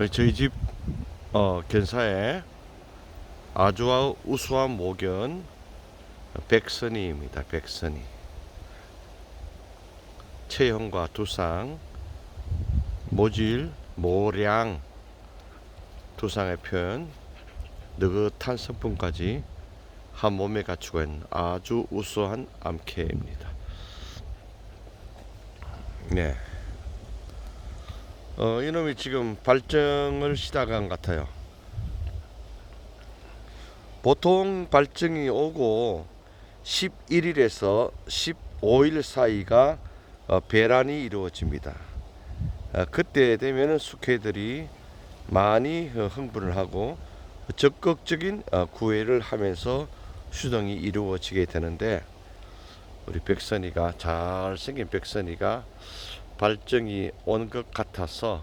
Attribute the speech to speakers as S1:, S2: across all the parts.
S1: 어, 저희 집 어, 견사에 아주 우수한 모견 백선이입니다. 백선이 체형과 두상, 모질, 모량 두상의 표현, 느긋한 성품까지 한 몸에 갖추고 있는 아주 우수한 암캐입니다. 네. 어, 이놈이 지금 발정을 시작한 것 같아요. 보통 발정이 오고 11일에서 15일 사이가 어, 배란이 이루어집니다. 어, 그때 되면은 숙회들이 많이 어, 흥분을 하고 적극적인 어, 구애를 하면서 수정이 이루어지게 되는데 우리 백선이가 잘생긴 백선이가 발정이 온 것 같아서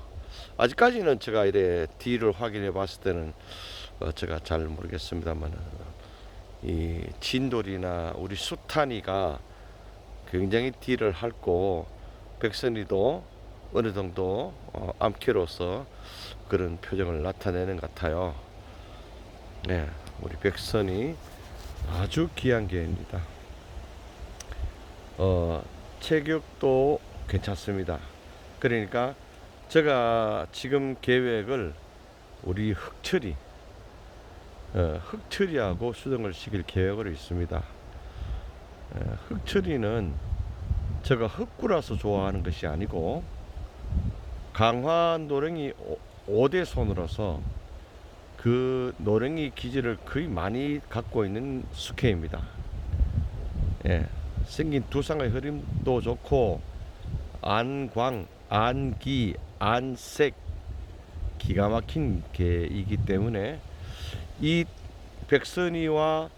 S1: 아직까지는 제가 이래 뒤를 확인해 봤을 때는 어, 제가 잘 모르겠습니다만 이 진돌이나 우리 수탄이가 굉장히 뒤를 핥고 백선이도 어느 정도 어, 암캐로서 그런 표정을 나타내는 것 같아요. 네, 우리 백선이 아주 귀한 개입니다. 어, 체격도 괜찮습니다. 그러니까 제가 지금 계획을 우리 흑철이 어, 흑철이하고 수정을 시킬 계획으로 있습니다. 어, 흑철이는 제가 흑구라서 좋아하는 것이 아니고 강화 노랭이 5대 손으로서 그 노랭이 기질을 거의 많이 갖고 있는 숙회입니다. 예, 생긴 두상의 흐름도 좋고 안광, 안기, 안색 기가 막힌 개이기 때문에 이 백선이와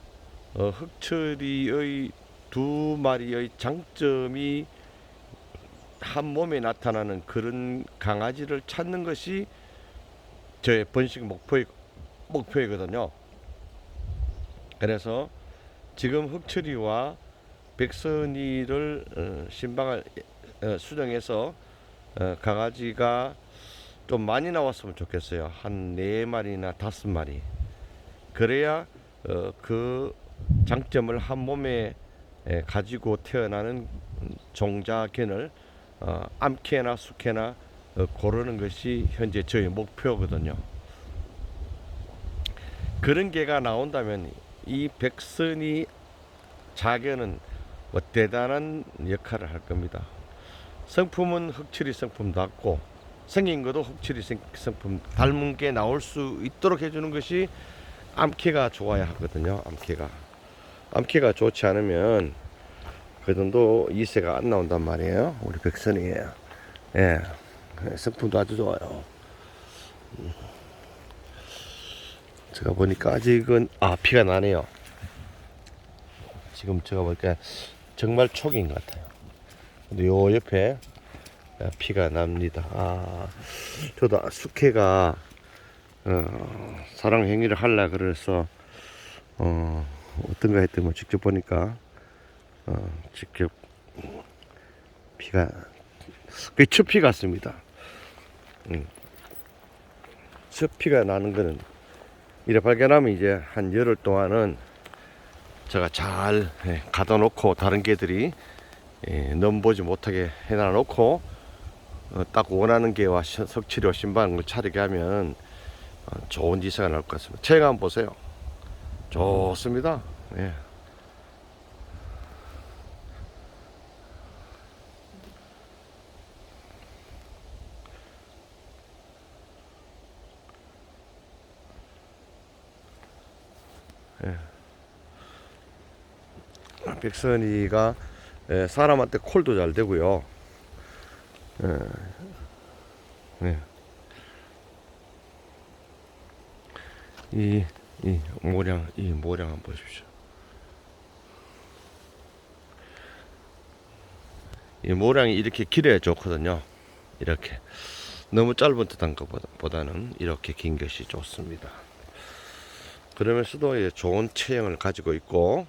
S1: 어, 흑철이의 두 마리의 장점이 한 몸에 나타나는 그런 강아지를 찾는 것이 저의 번식 목표 목표이거든요. 그래서 지금 흑철이와 백선이를 어, 신방을 어, 수정해서 어, 강아지가 좀 많이 나왔으면 좋겠어요. 한 네 마리나 다섯 마리. 그래야 어, 그 장점을 한 몸에 에, 가지고 태어나는 종자견을 어, 암캐나 수캐나 어, 고르는 것이 현재 저희 목표거든요. 그런 개가 나온다면 이 백선이 자견은 뭐 대단한 역할을 할 겁니다. 성품은 흑칠이 성품 닮고 생긴 것도 흑칠이 생- 성품 닮은 게 나올 수 있도록 해주는 것이 암캐가 좋아야 하거든요. 암캐가 암캐가 좋지 않으면 그 정도 이세가 안 나온단 말이에요. 우리 백선이에요. 예, 성품도 아주 좋아요. 음. 제가 보니까 아직은 아 피가 나네요. 지금 제가 보니까 정말 초기인 것 같아요. 근데 요 옆에 피가 납니다. 아, 저도 숙회가 어, 사랑 행위를 할라 그래서 어, 어떤가 했더니 뭐 직접 보니까 어, 직접 피가 그 첩피 같습니다. 음. 첩피가 나는 거는 이래 발견하면 이제 한 열흘 동안은 제가 잘 예, 가둬 놓고 다른 개들이 예, 넘보지 못하게 해놔 놓고 어, 딱 원하는 시- 석치료 신방을 차리게 하면 어, 좋은 이사가 나올 것 같습니다. 체가 한번 보세요. 좋습니다. 예. 백선이가 예, 사람한테 콜도 잘 되고요. 예. 예. 이, 이 모량, 이 모량 한번 보십시오. 이 모량이 이렇게 길어야 좋거든요. 이렇게. 너무 짧은 듯한 것보다는 이렇게 긴 것이 좋습니다. 그러면서도 예, 좋은 체형을 가지고 있고,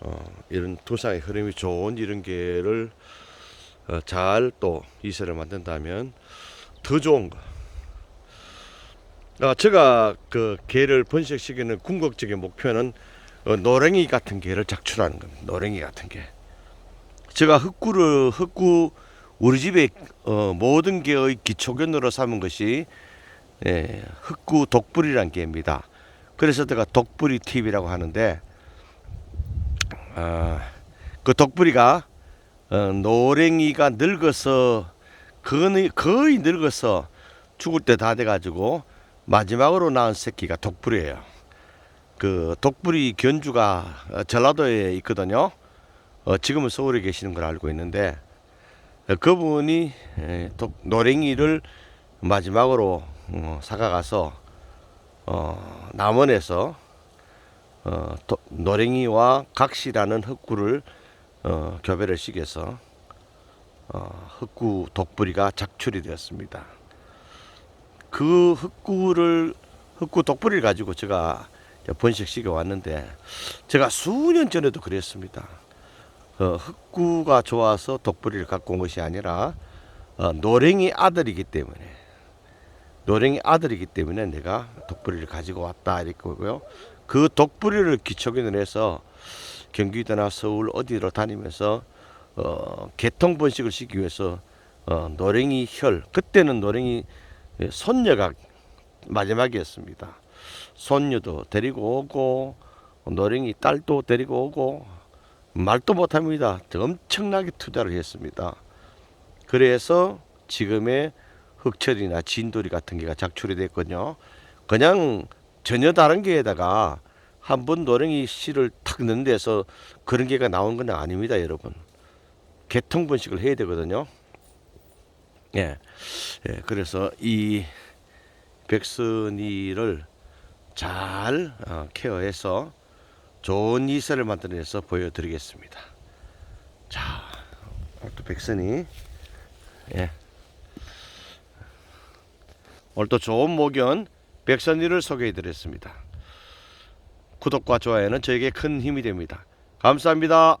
S1: 어, 이런 두상의 흐름이 좋은 이런 개를 어, 잘또 이세를 만든다면 더 좋은 거 어, 제가 그 개를 번식시키는 궁극적인 목표는 어, 노랭이 같은 개를 작출하는 겁니다. 노랭이 같은 개. 제가 흑구를 흑구 우리 집에 어, 모든 개의 기초견으로 삼은 것이 예, 흑구 독불이란 개입니다. 그래서 제가 독불이 TV라고 하는데 아, 그 독불이가 어, 노랭이가 늙어서 거의, 거의 늙어서 죽을 때 다 돼가지고 마지막으로 낳은 새끼가 독불이에요. 그 독불이 견주가 어, 전라도에 있거든요. 어, 지금은 서울에 계시는 걸 알고 있는데 어, 그분이 에, 독, 노랭이를 마지막으로 어, 사가가서 어, 남원에서 어, 도, 노랭이와 각시라는 흑구를 어, 교배를 시켜서 어, 흑구 독불이가 작출이 되었습니다. 그 흑구를 흑구 독불이를 가지고 제가 번식시켜 왔는데 제가 수년 전에도 그랬습니다. 어, 흑구가 좋아서 독불이를 갖고 온 것이 아니라 어, 노랭이 아들이기 때문에 노랭이 아들이기 때문에 내가 독불이를 가지고 왔다 이랬고요. 그 독불이를 기초견을 해서 경기도나 서울 어디로 다니면서 어, 개통 번식을 시키기 위해서 어, 노랭이 혈 그때는 노랭이 손녀가 마지막이었습니다. 손녀도 데리고 오고 노랭이 딸도 데리고 오고 말도 못합니다. 엄청나게 투자를 했습니다. 그래서 지금의 흑철이나 진돌이 같은 게가 작출이 됐거든요. 그냥 전혀 다른 게에다가 한 번 노랭이 씨를 탁 넣는 데서 그런 게가 나온 건 아닙니다, 여러분. 개통 번식을 해야 되거든요. 예. 예, 그래서 이 백선이를 잘 어, 케어해서 좋은 이세를 만들어내서 보여드리겠습니다. 자, 오늘도 백선이 예. 오늘도 좋은 목연 백선이를 소개해드렸습니다. 구독과 좋아요는 저에게 큰 힘이 됩니다. 감사합니다.